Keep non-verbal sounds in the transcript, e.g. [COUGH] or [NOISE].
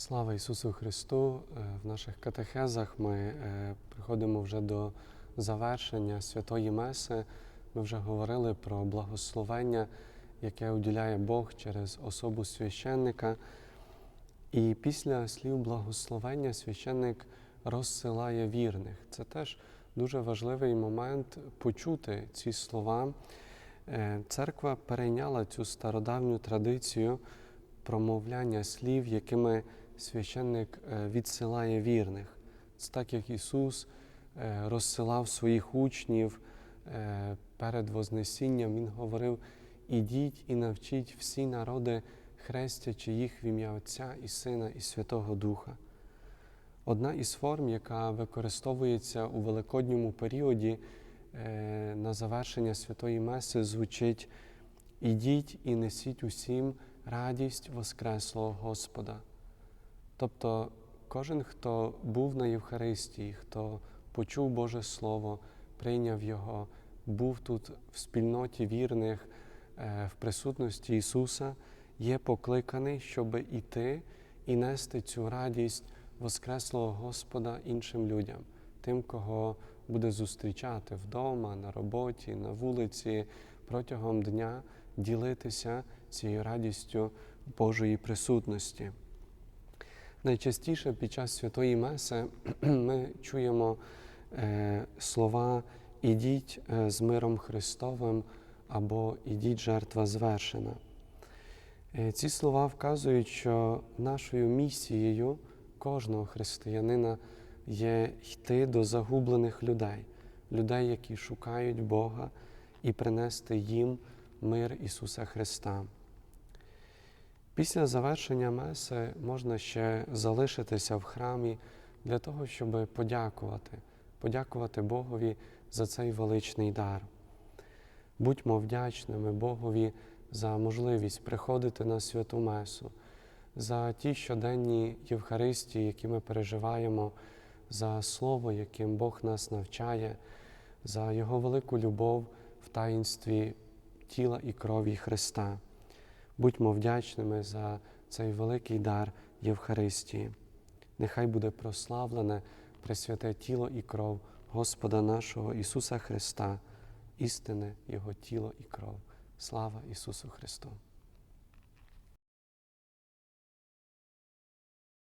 Слава Ісусу Христу! Е, В наших катехезах ми е, приходимо вже до завершення святої Меси. Ми вже говорили про благословення, яке уділяє Бог через особу священника. І після слів благословення священник розсилає вірних. Це теж дуже важливий момент почути ці слова. Е, Церква перейняла цю стародавню традицію промовляння слів, якими священник е, відсилає вірних. Це так як Ісус е, розсилав своїх учнів е, перед Вознесінням, Він говорив: ідіть і навчіть всі народи, хрестячи їх в ім'я Отця і Сина і Святого Духа. Одна із форм, яка використовується у великодньому періоді на завершення святої Меси, звучить: Ідіть і несіть усім радість Воскреслого Господа. Тобто кожен, хто був на Євхаристії, хто почув Боже Слово, прийняв Його, був тут в спільноті вірних, е, в присутності Ісуса, є покликаний, щоб іти і нести цю радість Воскреслого Господа іншим людям, тим, кого буде зустрічати вдома, на роботі, на вулиці, протягом дня ділитися цією радістю Божої присутності. Найчастіше під час святої Меси [CLEARS THROAT] ми чуємо е, слова Ідіть е, з миром Христовим або Ідіть жертва звершена. Е, ці слова вказують, що нашою місією кожного християнина є йти до загублених людей, людей, які шукають Бога, і принести їм мир Ісуса Христа. Після завершення Меси можна ще залишитися в храмі для того, щоб подякувати, подякувати Богові за цей величний дар. Будьмо вдячними Богові за можливість приходити на святу Месу, за ті щоденні Євхаристії, які ми переживаємо, за Слово, яким Бог нас навчає, за Його велику любов в таїнстві тіла і крові Христа. Будьмо вдячними за цей великий дар Євхаристії. Нехай буде прославлене Пресвяте тіло і кров Господа нашого Ісуса Христа, істине Його тіло і кров. Слава Ісусу Христу!